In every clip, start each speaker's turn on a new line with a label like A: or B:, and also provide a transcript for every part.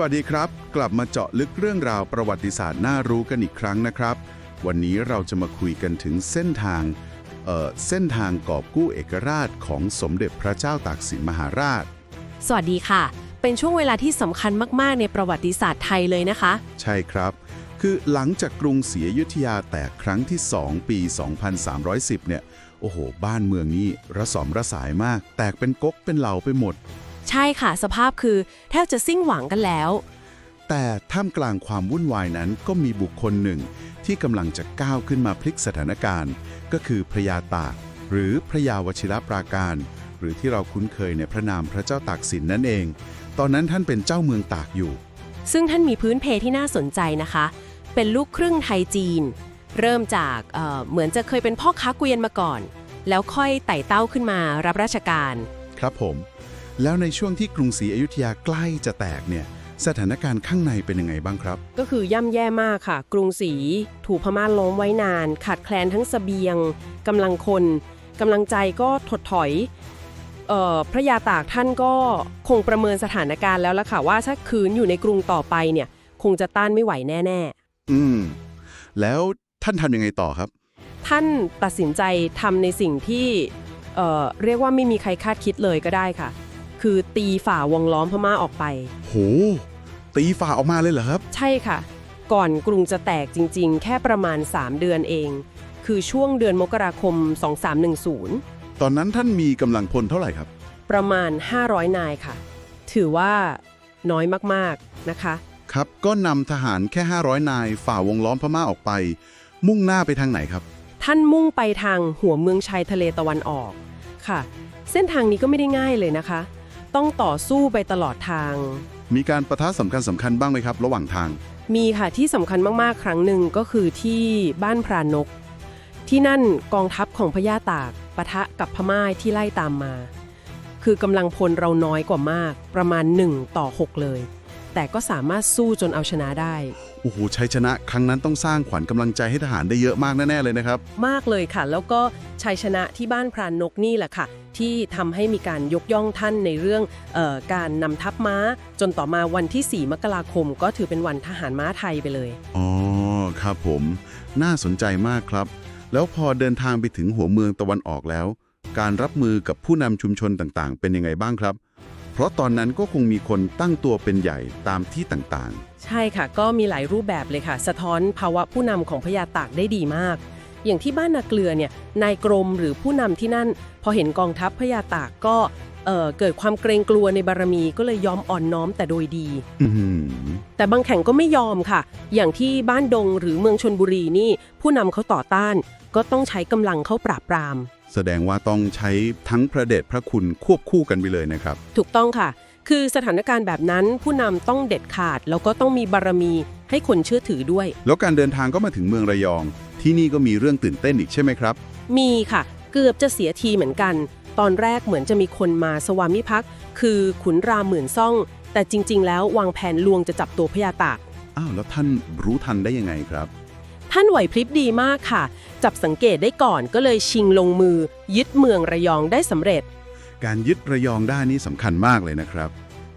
A: วัสดีครับ กลับมาเจาะลึกเรื่องราวประวัติศาสตร์น่ารู้กันอีกครั้งนะครับ วันนี้เราจะมาคุยกันถึงเส้นทางเอ่อเส้นทางกอบกู้เอกราชของสมเด็จพระเจ้าตากสินมหาราช
B: สวัสดีค่ะ เป็นช่วงเวลาที่สำคัญมาก ๆ ในประวัติศาสตร์ไทยเลยนะคะ
A: ใช่ครับ คือหลังจากกรุงศรีอยุธยาแตกครั้งที่ 2 ปี 2310 เนี่ย โอ้โห บ้านเมืองนี้ระสมระสายมาก แตกเป็นก๊กเป็นเหล่าไปหมด
B: ใช่ค่ะสภาพคือแทบจะสิ้นหวังกันแล้ว
A: แต่ท่ามกลางความวุ่นวายนั้นก็มีบุคคลหนึ่ง ที่กำลังจะก้าวขึ้นมาพลิกสถานการณ์ ก็คือพระยาตาก หรือพระยาวชิรปราการ หรือที่เราคุ้นเคยในพระนามพระเจ้าตากสินนั่นเอง ตอนนั้นท่านเป็นเจ้าเมืองตากอยู่
B: ซึ่งท่านมีพื้นเพที่น่าสนใจนะคะ เป็นลูกครึ่งไทยจีน เริ่มจากเอ่อเหมือนจะเคยเป็นพ่อค้าเกวียนมาก่อน แล้วค่อยไต่เต้าขึ้นมารับราชการ
A: ครับผม แล้วในช่วงที่กรุงศรีอยุธยาใกล้จะแตกเนี่ยสถานการณ์ข้างในเป็นยังไงบ้างครับ
B: ก็คือย่ำแย่มากค่ะ กรุงศรีถูกพม่าล้อมไว้นาน ขาดแคลนทั้งสเสบียงกำลังคนกำลังใจก็ถดถอยเอ่อพระยาตากท่านก็คงประเมินสถานการณ์แล้วล่ะค่ะว่าถ้าคืนอยู่ในกรุงต่อไปเนี่ยคงจะต้านไม่ไหวแน่
A: อืม แล้วท่านทำยังไงต่อครับ
B: ๆท่านตัดสินใจทำในสิ่งที่เอ่อเรียกว่าไม่มีใครคาดคิดเลยก็ได้ค่ะ คือตีฝ่าวงล้อมพม่าออกไป
A: โห ตีฝ่าออกมาเลยเหรอครับ
B: ใช่ค่ะ ก่อนกรุงจะแตกจริง ๆ แค่ประมาณ 3 เดือนเอง คือช่วงเดือนมกราคม 2310
A: ตอนนั้นท่านมีกำลังพลเท่าไหร่ครับ
B: ประมาณ 500 นายค่ะ ถือว่าน้อยมากๆนะคะ
A: ครับ ก็นำทหารแค่ 500 นาย ฝ่าวงล้อมพม่าออกไป มุ่งหน้าไปทางไหนครับ
B: ท่านมุ่งไปทางหัวเมืองชายทะเลตะวันออกค่ะ เส้นทางนี้ก็ไม่ได้ง่ายเลยนะคะ ต้องต่อสู้ไปตลอดทาง
A: มีการประทะสำคัญสำคัญบ้างไหมครับ ระหว่างทาง
B: มีค่ะที่สำคัญมากๆ ครั้งหนึ่งก็คือที่บ้านพรานก ที่นั่นกองทัพของพญาตากปะทะกับพม่าที่ไล่ตามมา คือกำลังพลเราน้อยกว่ามาก ประมาณ 1 ต่อ 6 เลย แต่ก็สามารถสู้จนเอาชนะได้
A: โอ้โหชัยชนะครั้งนั้นต้องสร้างขวัญกำลังใจให้ทหารได้เยอะมากแน่ๆเลยนะครับ
B: มากเลยค่ะ แล้วก็ชัยชนะที่บ้านพรานนกนี่แหละค่ะ ที่ทำให้มีการยกย่องท่านในเรื่องเออการนำทัพม้า จนต่อมาวันที่ 4 มกราคม ก็ถือเป็นวันทหารม้าไทยไปเลย
A: อ๋อครับผม น่าสนใจมากครับ แล้วพอเดินทางไปถึงหัวเมืองตะวันออกแล้ว การรับมือกับผู้นำชุมชนต่างๆ เป็นยังไงบ้างครับ เพราะตอนนั้นก็คงมีคนตั้งตัวเป็นใหญ่ตามที่ต่าง
B: ใช่ค่ะ ก็มีหลายรูปแบบเลยค่ะ สะท้อนภาวะผู้นำของพญาตากได้ดีมาก อย่างที่บ้านนาเกลือเนี่ยนายกรมหรือผู้นำที่นั่น พอเห็นกองทัพพญาตากก็เอ่อเกิดความเกรงกลัวในบารมีก็เลยยอมอ่อนน้อมแต่โดยดี
A: ๆอือหือ
B: แต่บางแข่งก็ไม่ยอมค่ะ อย่างที่บ้านดงหรือเมืองชนบุรีนี่ ผู้นำเขาต่อต้าน ก็ต้องใช้กำลังเข้าปราบปราม
A: แสดงว่าต้องใช้ทั้งพระเดชพระคุณควบคู่กันไปเลยนะครับ
B: ถูกต้องค่ะ คือสถานการณ์แบบนั้นผู้นำต้องเด็ดขาด แล้วก็ต้องมีบารมีให้คนเชื่อถือด้วย
A: แล้วการเดินทางก็มาถึงเมืองระยอง ที่นี่ก็มีเรื่องตื่นเต้นอีกใช่ไหมครับ
B: มีค่ะ เกือบจะเสียทีเหมือนกัน ตอนแรกเหมือนจะมีคนมาสวามิภักดิ์คือขุนรามหมื่นซ่อง แต่จริง ๆ แล้ววางแผนลวงจะจับตัวพญาตาก
A: อ้าวแล้วท่านรู้ทันได้ยังไงครับ
B: ท่านไหวพริบดีมากค่ะ จับสังเกตได้ก่อนก็เลยชิงลงมือ ยึดเมืองระยองได้สำเร็จ
A: การยึดระยองได้นี่สำคัญมากเลยนะครับ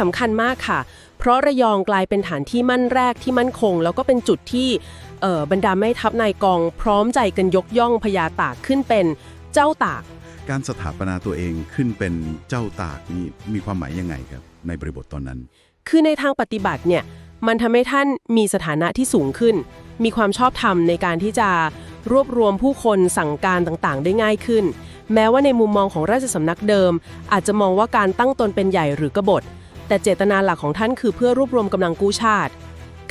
B: สำคัญมากค่ะ เพราะระยองกลายเป็นฐานที่มั่นแรกที่มั่นคง แล้วก็เป็นจุดที่เอ่อบรรดาแม่ทัพนายกอง พร้อมใจกันยกย่องพญาตากขึ้นเป็นเจ้าตาก
A: การสถาปนาตัวเองขึ้นเป็นเจ้าตากนี่มีความหมายยังไงครับในบริบทตอนนั้น
B: คือในทางปฏิบัติเนี่ยมันทำให้ท่านมีสถานะที่สูงขึ้น มีความชอบธรรมในการที่จะรวบรวมผู้คนสั่งการต่างๆ ได้ง่ายขึ้น แม้ว่าในมุมมองของราชสำนักเดิม อาจจะมองว่าการตั้งตนเป็นใหญ่หรือกบฏ แต่เจตนาหลักของท่านคือเพื่อรวบรวมกำลังกู้ชาติ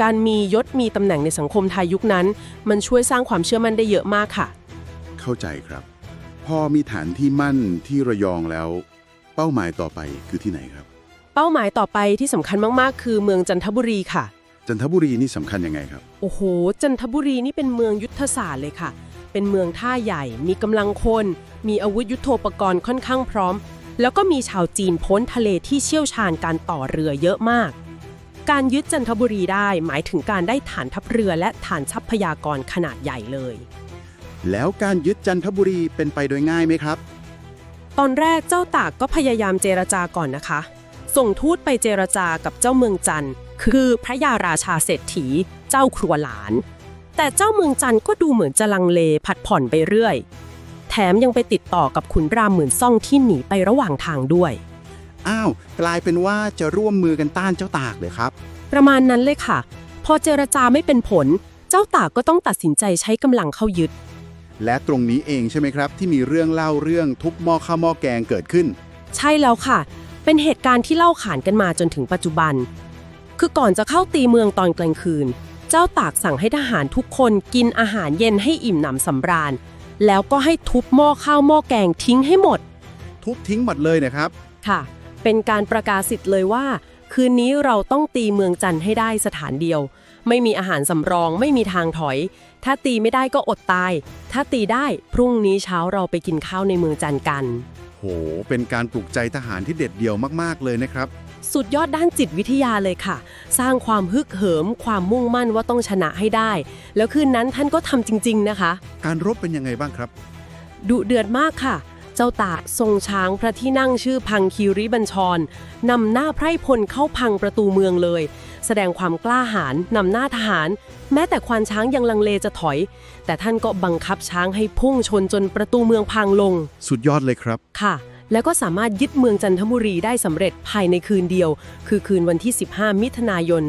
B: การมียศมีตำแหน่งในสังคมไทยยุคนั้น มันช่วยสร้างความเชื่อมั่นได้เยอะมากค่ะ
A: เข้าใจครับ พอมีฐานที่มั่นที่ระยองแล้ว เป้าหมายต่อไปคือที่ไหนครับ
B: เป้าหมายต่อไปที่สำคัญมากๆ คือเมืองจันทบุรีค่ะ
A: จันทบุรีนี่สำคัญยังไงครับ
B: โอ้โห จันทบุรีนี่เป็นเมืองยุทธศาสตร์เลยค่ะ เป็นเมืองท่าใหญ่ มีกำลังคน มีอาวุธยุโทโธปกรณ์ค่อนข้างพร้อม แล้วก็มีชาวจีนพ้นทะเลที่เชี่ยวชาญการต่อเรือเยอะมาก การยึดจันทบุรีได้หมายถึงการได้ฐานทัพเรือและฐานทรัพยากรขนาดใหญ่เลย
A: แล้วการยึดจันทบุรีเป็นไปโดยง่ายไหมครับ
B: ตอนแรกเจ้าตากก็พยายามเจรจาก่อนนะคะ ส่งทูตไปเจรจากับเจ้าเมืองจันทร์คือพระยาราชาเศรษฐี เจ้าครัวหลาน แต่เจ้าเมืองจันทร์ก็ดูเหมือนจะลังเลผัดผ่อนไปเรื่อย แถมยังไปติดต่อกับขุนรามหมื่นซ่องที่หนีไประหว่างทางด้วย
A: อ้าว กลายเป็นว่าจะร่วมมือกันต้านเจ้าตากเลยครับ
B: ประมาณนั้นเลยค่ะ พอเจรจาไม่เป็นผล เจ้าตากก็ต้องตัดสินใจใช้กำลังเข้ายึด
A: และตรงนี้เองใช่ไหมครับ ที่มีเรื่องเล่าเรื่องทุบหม้อข้าวหม้อแกงเกิดขึ้น
B: ใช่แล้วค่ะ เป็นเหตุการณ์ที่เล่าขานกันมาจนถึงปัจจุบัน คือก่อนจะเข้าตีเมืองตอนกลางคืน เจ้าตากสั่งให้ทหารทุกคนกินอาหารเย็นให้อิ่มหนำสำราญ แล้วก็ให้ทุบหม้อข้าวหม้อแกงทิ้งให้หมด
A: ทุบทิ้งหมดเลยนะครับ
B: ค่ะ เป็นการประกาศสิทธิ์เลยว่า คืนนี้เราต้องตีเมืองจันทร์ให้ได้สถานเดียว ไม่มีอาหารสำรองไม่มีทางถอย ถ้าตีไม่ได้ก็อดตาย ถ้าตีได้พรุ่งนี้เช้าเราไปกินข้าวในเมืองจันทร์กัน
A: โห เป็นการปลุกใจทหารที่เด็ดเดี่ยวมากๆเลยนะครับ
B: สุดยอดด้านจิตวิทยาเลยค่ะ สร้างความฮึกเหิม ความมุ่งมั่นว่าต้องชนะให้ได้ แล้วคืนนั้นท่านก็ทำจริง ๆ นะคะ
A: การรบเป็นยังไงบ้างครับ
B: ดุเดือดมากค่ะ เจ้าตากทรงช้างพระที่นั่งชื่อพังคีริบัญชรนำหน้าไพร่พลเข้าพังประตูเมืองเลย แสดงความกล้าหาญนำหน้าทหาร แม้แต่ควานช้างยังลังเลจะถอย แต่ท่านก็บังคับช้างให้พุ่งชนจนประตูเมืองพังลง
A: สุดยอดเลยครับ
B: ค่ะ แล้วก็สามารถยึดเมืองจันทบุรีได้สำเร็จภายในคืนเดียว คือคืนวันที่ 15 มิถุนายน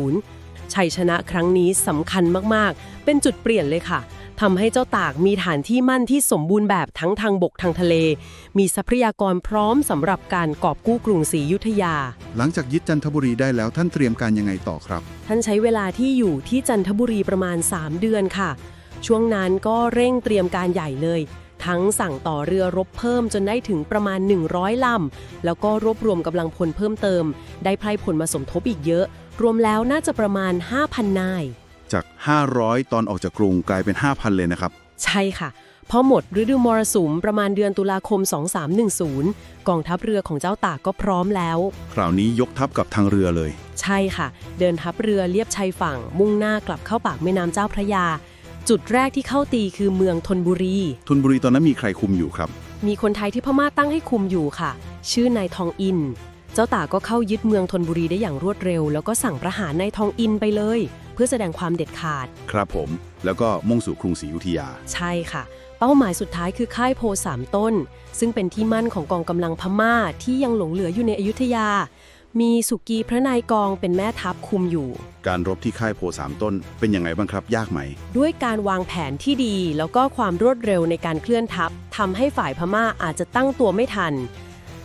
B: 2310 ชัยชนะครั้งนี้สำคัญมากๆ เป็นจุดเปลี่ยนเลยค่ะทำให้เจ้าตากมีฐานที่มั่นที่สมบูรณ์แบบทั้งทางบกทางทะเล มีทรัพยากรพร้อมสำหรับการกอบกู้กรุงศรีอยุธยา
A: หลังจากยึดจันทบุรีได้แล้วท่านเตรียมการยังไงต่อครับ
B: ท่านใช้เวลาที่อยู่ที่จันทบุรีประมาณ 3 เดือนค่ะ ช่วงนั้นก็เร่งเตรียมการใหญ่เลย ทั้งสั่งต่อเรือรบเพิ่มจนได้ถึงประมาณ 100 ลำ แล้วก็รวบรวมกำลังพลเพิ่มเติม ได้ไพร่พลมาสมทบอีกเยอะ รวมแล้วน่าจะประมาณ 5,000 นาย
A: จาก 500 ตอนออกจากกรุงกลายเป็น 5,000 เลยนะครับ
B: ใช่ค่ะพอหมดฤดูมรสุมประมาณเดือนตุลาคม 2310 กองทัพเรือของเจ้าตากก็พร้อมแล้ว
A: คราวนี้ยกทัพกับทางเรือเลย
B: ใช่ค่ะ เดินทัพเรือเลียบชายฝั่ง มุ่งหน้ากลับเข้าปากแม่น้ำเจ้าพระยา จุดแรกที่เข้าตีคือเมืองธนบุรี
A: ทุนบุรีตอนนั้นมีใครคุมอยู่ครับ
B: มีคนไทยที่พม่าตั้งให้คุมอยู่ค่ะ ชื่อนายทองอิน เจ้าตากก็เข้ายึดเมืองธนบุรีได้อย่างรวดเร็ว แล้วก็สั่งประหารนายทองอินไปเลย เพื่อแสดงความเด็ดขาด
A: ครับผม แล้วก็มุ่งสู่กรุงศรีอยุธยา
B: ใช่ค่ะ เป้าหมายสุดท้ายคือค่ายโพสามต้น ซึ่งเป็นที่มั่นของกองกำลังพม่าที่ยังหลงเหลืออยู่ในอยุธยา มีสุกีพระนายกองเป็นแม่ทัพคุมอยู่
A: การรบที่ค่ายโพสามต้นเป็นยังไงบ้างครับ ยากไหม
B: ด้วยการวางแผนที่ดี แล้วก็ความรวดเร็วในการเคลื่อนทัพทำให้ฝ่ายพม่าอาจจะตั้งตัวไม่ทัน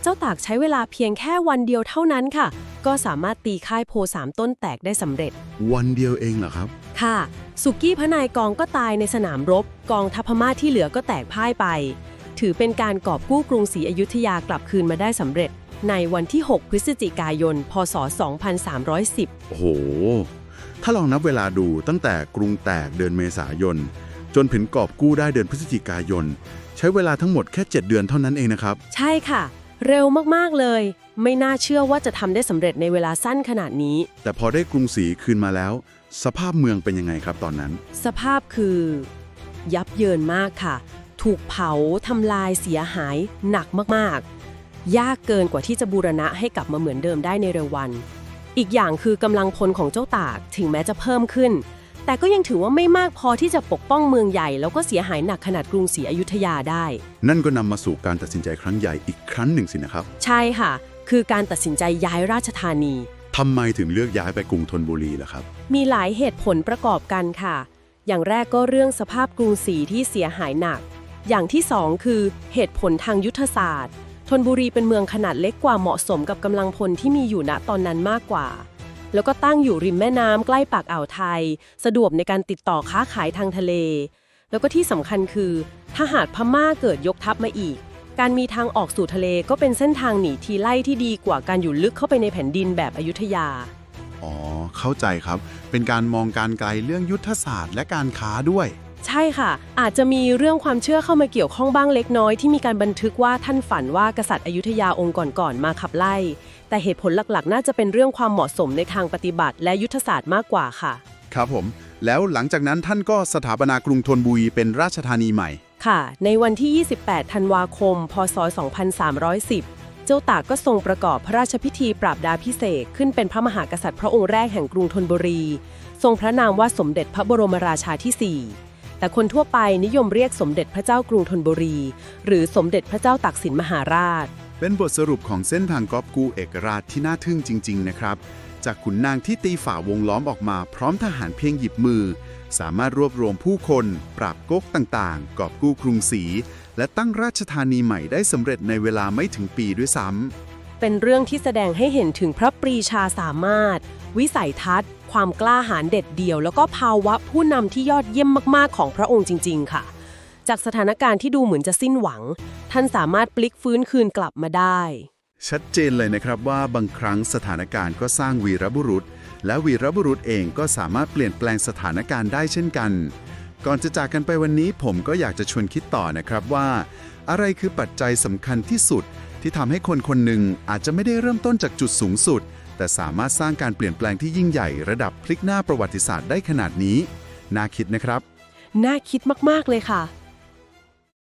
B: เจ้าตากใช้เวลาเพียงแค่วันเดียวเท่านั้นค่ะ ก็สามารถตีค่ายโพสามต้นแตกได้สำเร็จ
A: วันเดียวเองเหรอครับ
B: ค่ะ สุกี้พระนายกองก็ตายในสนามรบ กองทัพพม่าที่เหลือก็แตกพ่ายไป ถือเป็นการกอบกู้กรุงศรีอยุธยากลับคืนมาได้สำเร็จ ในวันที่ 6 พฤศจิกายน พศ 2310
A: โอ้โห ถ้าลองนับเวลาดูตั้งแต่กรุงแตกเดือนเมษายน จนถึงกอบกู้ได้เดือนพฤศจิกายน ใช้เวลาทั้งหมดแค่ 7 เดือนเท่านั้นเองนะครับ
B: ใช่ค่ะ เร็วมาก ๆ เลย ไม่น่าเชื่อว่าจะทำได้สำเร็จในเวลาสั้นขนาดนี้
A: แต่พอได้กรุงศรีคืนมาแล้ว สภาพเมืองเป็นยังไงครับตอนนั้น
B: สภาพคือ ยับเยินมากค่ะ ถูกเผาทำลายเสียหายหนักมากๆ ยากเกินกว่าที่จะบูรณะให้กลับมาเหมือนเดิมได้ในเร็ววัน อีกอย่างคือกำลังพลของเจ้าตากถึงแม้จะเพิ่มขึ้น แต่ก็ยังถือว่าไม่มากพอที่จะปกป้องเมืองใหญ่ แล้วก็เสียหายหนักขนาดกรุงศรีอยุธยาได้
A: นั่นก็นำมาสู่การตัดสินใจครั้งใหญ่อีกครั้งหนึ่งสินะครับ
B: ใช่ค่ะ คือการตัดสินใจย้ายราชธานี
A: ทำไมถึงเลือกย้ายไปกรุงธนบุรีล่ะครับ
B: มีหลายเหตุผลประกอบกันค่ะ อย่างแรกก็เรื่องสภาพกรุงศรีที่เสียหายหนัก อย่างที่สองคือเหตุผลทางยุทธศาสตร์ธ นบุรีเป็นเมืองขนาดเล็กกว่าเหมาะสมกับกำลังพลที่มีอยู่ณตอนนั้นมากกว่า แล้วก็ตั้งอยู่ริมแม่น้ำใกล้ปากอ่าวไทย สะดวกในการติดต่อค้าขายทางทะเล แล้วก็ที่สำคัญคือ ถ้าหากพม่าเกิดยกทัพมาอีก การมีทางออกสู่ทะเลก็เป็นเส้นทางหนีทีไล่ที่ดีกว่าการอยู่ลึกเข้าไปในแผ่นดินแบบอยุธยา
A: อ๋อ เข้าใจครับ เป็นการมองการไกลเรื่องยุทธศาสตร์และการค้าด้วย
B: ใช่ค่ะ อาจจะมีเรื่องความเชื่อเข้ามาเกี่ยวข้องบ้างเล็กน้อยที่มีการบันทึกว่าท่านฝันว่ากษัตริย์อยุธยาองค์ก่อนๆมาขับไล่ แต่เหตุผลหลักๆ น่าจะเป็นเรื่องความเหมาะสมในทางปฏิบัติ และยุทธศาสตร์มากกว่าค่ะ
A: ครับผม แล้วหลังจากนั้นท่านก็สถาปนากรุงธนบุรีเป็นราชธานีใหม่
B: ค่ะ ในวันที่ 28 ธันวาคม พศ 2310 เจ้าตากก็ทรงประกอบพระราชพิธีปราบดาพิเศษกขึ้นเป็นพระมหากษัตริย์พระองค์แรกแห่งกรุงธนบุรี ทรงพระนามว่าสมเด็จพระบรมราชาที่4 แต่คนทั่วไปนิยมเรียกสมเด็จพระเจ้ากรุงธนบุรี หรือสมเด็จพระเจ้าตากสินมหาราช
A: เป็นบทสรุปของเส้นทางกอบกู้เอกราชที่น่าทึ่งจริง ๆ นะครับ จากขุนนางที่ตีฝ่าวงล้อมออกมาพร้อมทหารเพียงหยิบมือ สามารถรวบรวมผู้คน ปราบก๊กต่างๆ กอบกู้กรุงศรีและตั้งราชธานีใหม่ได้สำเร็จในเวลาไม่ถึงปีด้วยซ้ำ
B: เป็นเรื่องที่แสดงให้เห็นถึงพระปรีชาสามารถ วิสัยทัศน์ ความกล้าหาญเด็ดเดี่ยว แล้วก็ภาวะผู้นำที่ยอดเยี่ยมมากๆ ของพระองค์จริง ๆ ค่ะ จากสถานการณ์ที่ดูเหมือนจะสิ้นหวัง ท่านสามารถพลิกฟื้นคืนกลับมาได้
A: ชัดเจนเลยนะครับว่าบางครั้งสถานการณ์ก็สร้างวีรบุรุษ และวีรบุรุษเองก็สามารถเปลี่ยนแปลงสถานการณ์ได้เช่นกัน ก่อนจะจากกันไปวันนี้ผมก็อยากจะชวนคิดต่อนะครับว่า อะไรคือปัจจัยสำคัญที่สุดที่ทำให้คนคนหนึ่งอาจจะไม่ได้เริ่มต้นจากจุดสูงสุด แต่สามารถสร้างการเปลี่ยนแปลงที่ยิ่งใหญ่ระดับพลิกหน้าประวัติศาสตร์ได้ขนาดนี้ น่าคิดนะครับ
B: น่าคิดมาก ๆ เลยค่ะ